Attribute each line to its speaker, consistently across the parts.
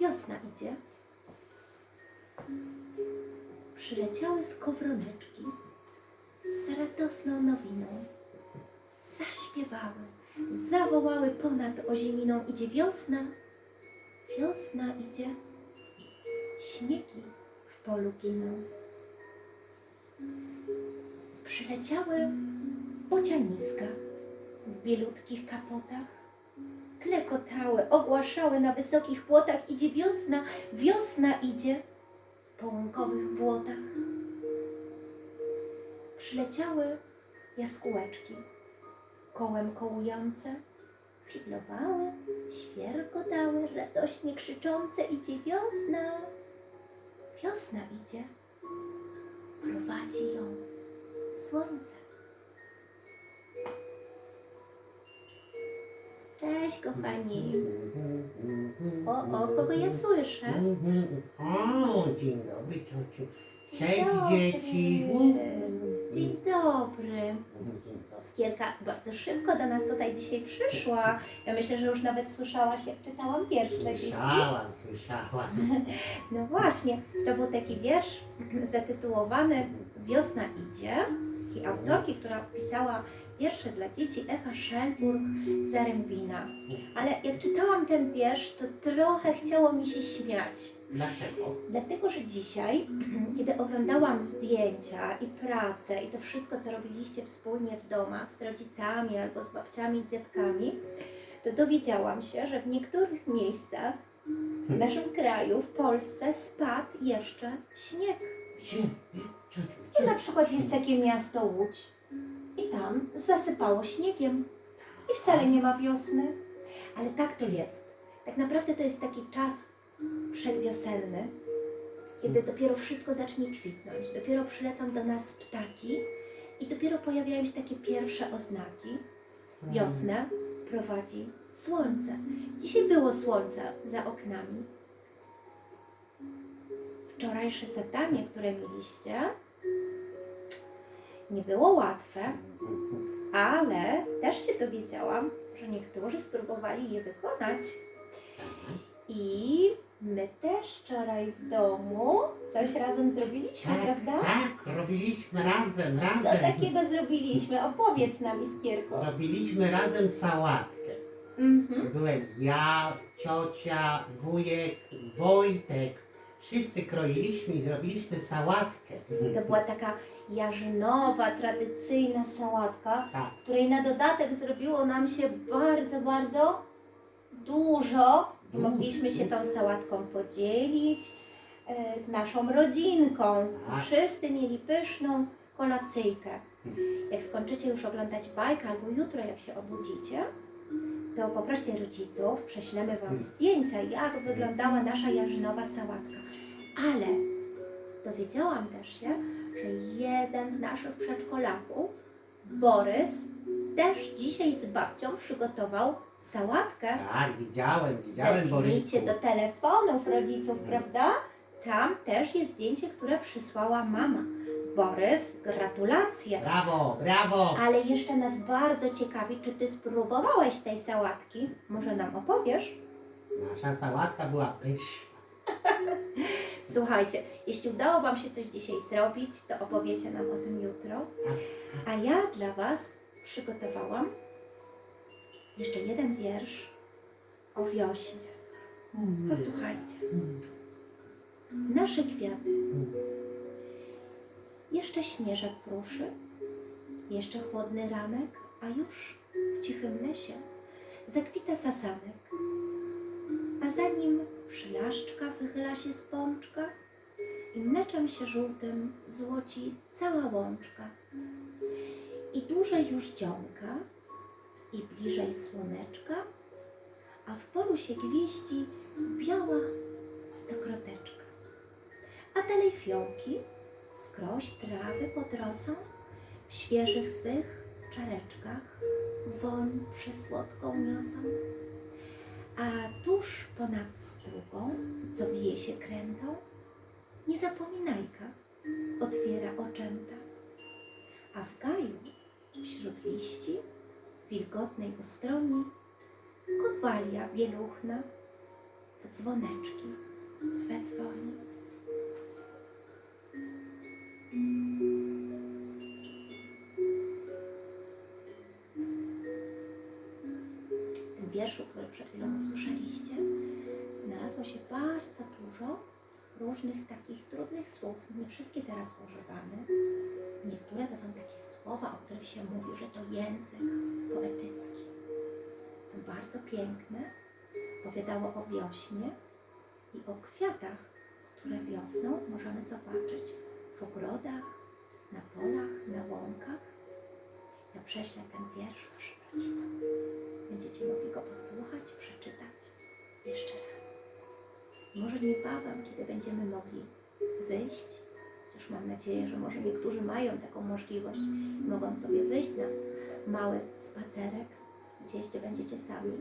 Speaker 1: Wiosna idzie. Przyleciały skowroneczki z radosną nowiną. Zaśpiewały, zawołały ponad ozieminą. Idzie wiosna, wiosna idzie. Śniegi w polu giną. Przyleciały bocianiska w bielutkich kapotach. Klekotały, ogłaszały na wysokich płotach. Idzie wiosna, wiosna idzie po łąkowych błotach. Przyleciały jaskółeczki, kołem kołujące, figlowały, świerkotały, radośnie krzyczące. Idzie wiosna, wiosna idzie, prowadzi ją słońce. Cześć, kochani. O, o, kogo ja słyszę?
Speaker 2: O, dzień dobry, ciociu. Cześć, dzieci.
Speaker 1: Dzień dobry.
Speaker 2: Dzień dobry.
Speaker 1: Skierka bardzo szybko do nas tutaj dzisiaj przyszła. Ja myślę, że już nawet słyszałaś, jak czytałam wiersz dla dzieci.
Speaker 2: Słyszałam, słyszałam.
Speaker 1: No właśnie, to był taki wiersz zatytułowany Wiosna idzie i autorki, która pisała wiersze dla dzieci, Ewa Szelburg Zarębina. Ale jak czytałam ten wiersz, to trochę chciało mi się śmiać.
Speaker 2: Dlaczego?
Speaker 1: Dlatego, że dzisiaj, kiedy oglądałam zdjęcia i pracę i to wszystko, co robiliście wspólnie w domach z rodzicami albo z babciami, dziadkami, to dowiedziałam się, że w niektórych miejscach w naszym kraju, w Polsce, spadł jeszcze śnieg.
Speaker 2: Ciociu,
Speaker 1: To na przykład jest takie miasto Łódź i tam zasypało śniegiem i wcale nie ma wiosny. Ale tak to jest. Tak naprawdę to jest taki czas przedwiosenny, kiedy dopiero wszystko zacznie kwitnąć, dopiero przylecą do nas ptaki i dopiero pojawiają się takie pierwsze oznaki. Wiosnę prowadzi słońce. Dzisiaj było słońce za oknami. Wczorajsze zadanie, które mieliście, nie było łatwe, ale też się dowiedziałam, że niektórzy spróbowali je wykonać. I my też wczoraj w domu coś razem zrobiliśmy,
Speaker 2: Tak,
Speaker 1: prawda?
Speaker 2: tak, robiliśmy razem,
Speaker 1: Co
Speaker 2: razem.
Speaker 1: takiego zrobiliśmy? Opowiedz nam, Iskierko.
Speaker 2: Zrobiliśmy razem sałatkę.
Speaker 1: Mhm.
Speaker 2: Byłem ja, ciocia, wujek, Wojtek. Wszyscy kroiliśmy i zrobiliśmy sałatkę.
Speaker 1: To była taka jarzynowa, tradycyjna sałatka,
Speaker 2: Tak.
Speaker 1: której na dodatek zrobiło nam się bardzo, bardzo dużo. I mogliśmy się tą sałatką podzielić e, z naszą rodzinką.
Speaker 2: Tak.
Speaker 1: Wszyscy mieli pyszną kolacyjkę. Jak skończycie już oglądać bajkę albo jutro jak się obudzicie, to poproście rodziców, prześlemy Wam zdjęcia, jak wyglądała nasza jarzynowa sałatka. Ale dowiedziałam też się, że jeden z naszych przedszkolaków, Borys, też dzisiaj z babcią przygotował sałatkę.
Speaker 2: Tak, widziałem, widziałem
Speaker 1: Zerknijcie
Speaker 2: Borysku.
Speaker 1: do telefonów rodziców, prawda? Tam też jest zdjęcie, które przysłała mama. Borys, gratulacje.
Speaker 2: Brawo, brawo.
Speaker 1: Ale jeszcze nas bardzo ciekawi, czy ty spróbowałeś tej sałatki? Może nam opowiesz?
Speaker 2: Nasza sałatka była pyszna.
Speaker 1: Słuchajcie, jeśli udało Wam się coś dzisiaj zrobić, to opowiecie nam o tym jutro. A ja dla Was przygotowałam jeszcze jeden wiersz o wiośnie. Posłuchajcie. Nasze kwiaty. Jeszcze śnieżek pruszy, jeszcze chłodny ranek, a już w cichym lesie zakwita sasanek. A za nim przylaszczka wychyla się z pączka i mleczem się żółtym złoci cała łączka. I dłużej już dzionka, i bliżej słoneczka, a w polu się gwieździ biała stokroteczka. A dalej fiołki, wskroś trawy pod rosą, w świeżych swych czareczkach woń przesłodką niosą. A tuż ponad strugą, co wije się krętą, niezapominajka otwiera oczęta. A w gaju, wśród liści, wilgotnej ustroni, kotwalia bieluchna dzwoneczki swe dzwoni. Przed chwilą usłyszeliście, znalazło się bardzo dużo różnych takich trudnych słów. Nie wszystkie teraz używamy. Niektóre to są takie słowa, o których się mówi, że to język poetycki. Są bardzo piękne. Opowiadało o wiośnie i o kwiatach, które wiosną możemy zobaczyć w ogrodach, na polach, na łąkach. Ja prześlę ten wiersz Będziecie mogli go posłuchać, przeczytać jeszcze raz. Może niebawem, kiedy będziemy mogli wyjść, chociaż mam nadzieję, że może niektórzy mają taką możliwość i mogą sobie wyjść na mały spacerek, gdzieś, gdzie będziecie sami.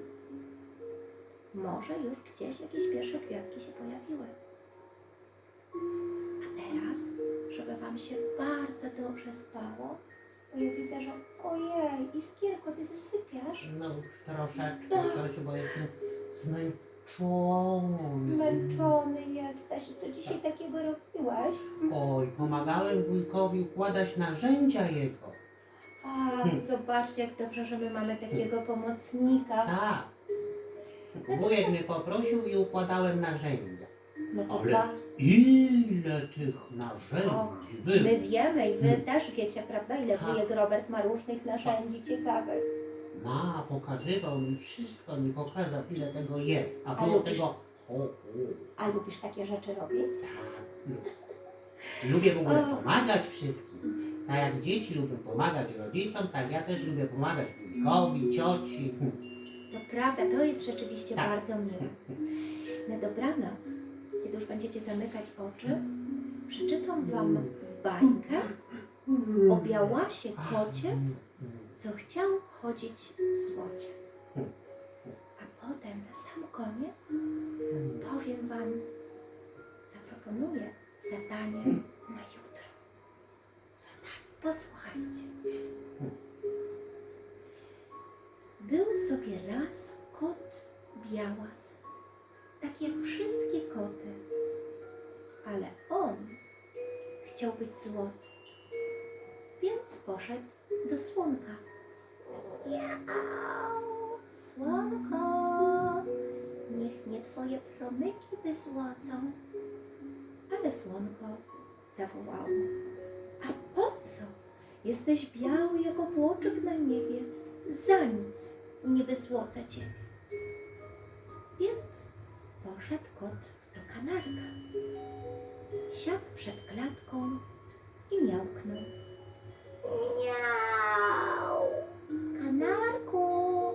Speaker 1: Może już gdzieś jakieś pierwsze kwiatki się pojawiły. A teraz, żeby Wam się bardzo dobrze spało, ja widzę, że ojej, Iskierko, Ty zasypiasz?
Speaker 2: No już troszeczkę, ciociu, bo jestem zmęczony.
Speaker 1: Zmęczony jesteś. I co dzisiaj takiego robiłeś?
Speaker 2: Oj, pomagałem wujkowi układać narzędzia jego.
Speaker 1: A, zobaczcie, jak dobrze, że my mamy takiego pomocnika.
Speaker 2: Tak. Wujek mnie poprosił i układałem narzędzia.
Speaker 1: No to
Speaker 2: Ale
Speaker 1: bardzo.
Speaker 2: ile tych narzędzi było.
Speaker 1: My wiemy i Wy też wiecie, prawda, ile
Speaker 2: Tak.
Speaker 1: wujek Robert ma różnych narzędzi ciekawych.
Speaker 2: Ma, pokazywał mi wszystko, mi pokazał ile tego jest. A
Speaker 1: A
Speaker 2: było
Speaker 1: lubisz-
Speaker 2: tego... O, o,
Speaker 1: A lubisz takie rzeczy robić?
Speaker 2: tak. lubię. Lubię w ogóle
Speaker 1: O.
Speaker 2: pomagać wszystkim. Tak jak dzieci lubią pomagać rodzicom, tak ja też lubię pomagać wujkowi, cioci.
Speaker 1: To prawda, to jest rzeczywiście
Speaker 2: Tak.
Speaker 1: bardzo miłe. Na dobranoc, kiedy już będziecie zamykać oczy, przeczytam Wam bajkę o białasie kocie, co chciał chodzić w złocie. A potem na sam koniec powiem Wam, zaproponuję zadanie na jutro. Posłuchajcie. Był sobie raz kot białas, jak wszystkie koty, ale on chciał być złoty, więc poszedł do słonka. Słonko, niech mnie twoje promyki wyzłocą. Ale słonko zawołało. A po co? Jesteś biały jak obłoczek na niebie. Za nic nie wysłocę cię. Poszedł kot do kanarka. Siadł przed klatką i miałknął. Miau! Kanarku,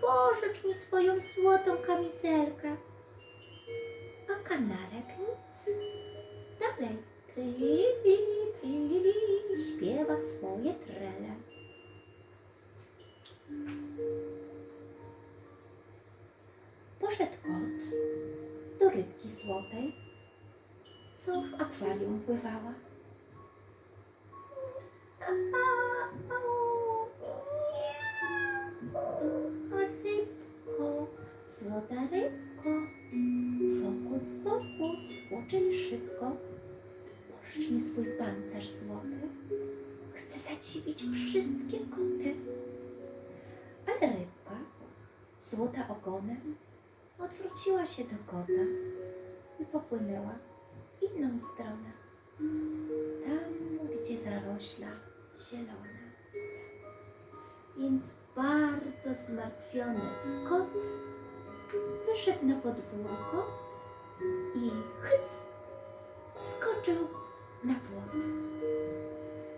Speaker 1: pożycz mi swoją złotą kamizelkę. A kanarek nic. Dalej. Trili, trili, śpiewa swoje trele. Złotej, co w akwarium pływała. Rybko, złota rybko, fokus, fokus, uczyń szybko. Pożycz mi swój pancerz złoty, chcę zadziwić wszystkie koty. Ale rybka, złota ogonem, odwróciła się do kota i popłynęła inną stronę. Tam, gdzie zarośla zielona. Więc bardzo zmartwiony kot wyszedł na podwórko i chyc skoczył na płot.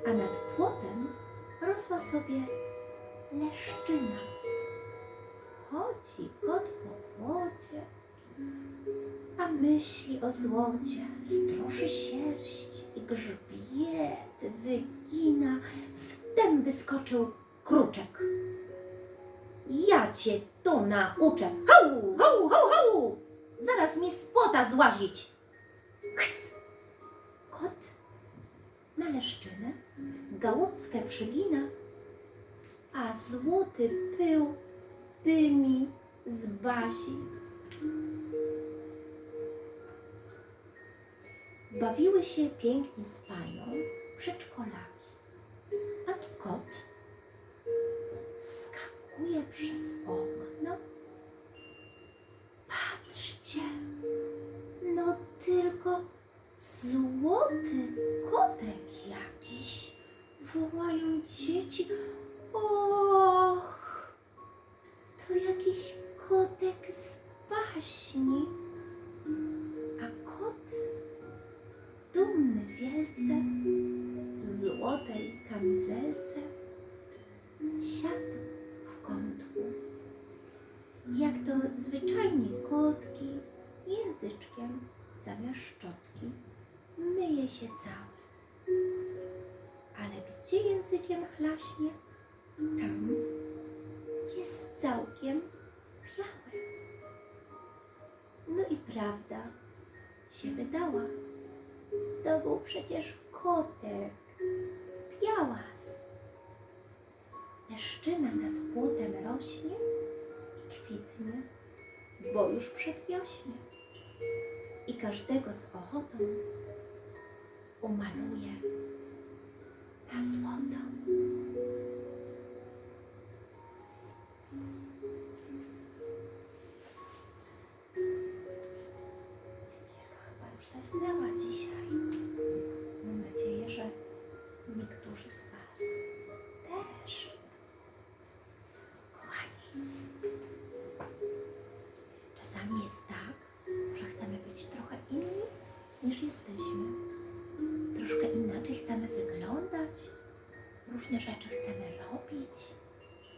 Speaker 1: A nad płotem rosła sobie leszczyna. Chodzi kot po płocie, a myśli o złocie, stroszy sierść i grzbiet wygina. Wtem wyskoczył kruczek. Ja cię tu nauczę. Hau, hau, hau, hau! Zaraz mi z płota złazić. Chc! Kot na leszczynę gałązkę przygina, a złoty pył dymi z bazi. bawiły się pięknie z panią przedszkolaki. A tu kot wskakuje przez okno. Patrzcie, no tylko złoty kotek jakiś. Wołają dzieci. Och, to jakiś kotek z baśni. A kot, dumny wielce, w złotej kamizelce, siadł w kątku. Jak to zwyczajnie kotki, języczkiem zamiast szczotki myje się cały. Ale gdzie językiem chlaśnie, tam jest całkiem biały. No i prawda się wydała. To był przecież kotek, białas. Leszczyna nad płotem rośnie i kwitnie, bo już przedwiośnie. I każdego z ochotą umaluje na złoto. Zasnęła dzisiaj. Mam nadzieję, że niektórzy z Was też. Kochani, czasami jest tak, że chcemy być trochę inni niż jesteśmy. Troszkę inaczej chcemy wyglądać, różne rzeczy chcemy robić,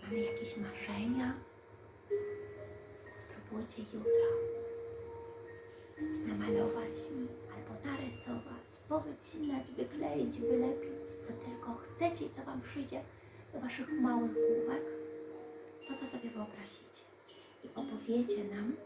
Speaker 1: mamy jakieś marzenia. Spróbujcie jutro namalować mi albo narysować, powycinać, wykleić, wylepić, co tylko chcecie i co Wam przyjdzie do Waszych małych główek, to co sobie wyobrazicie. I opowiecie nam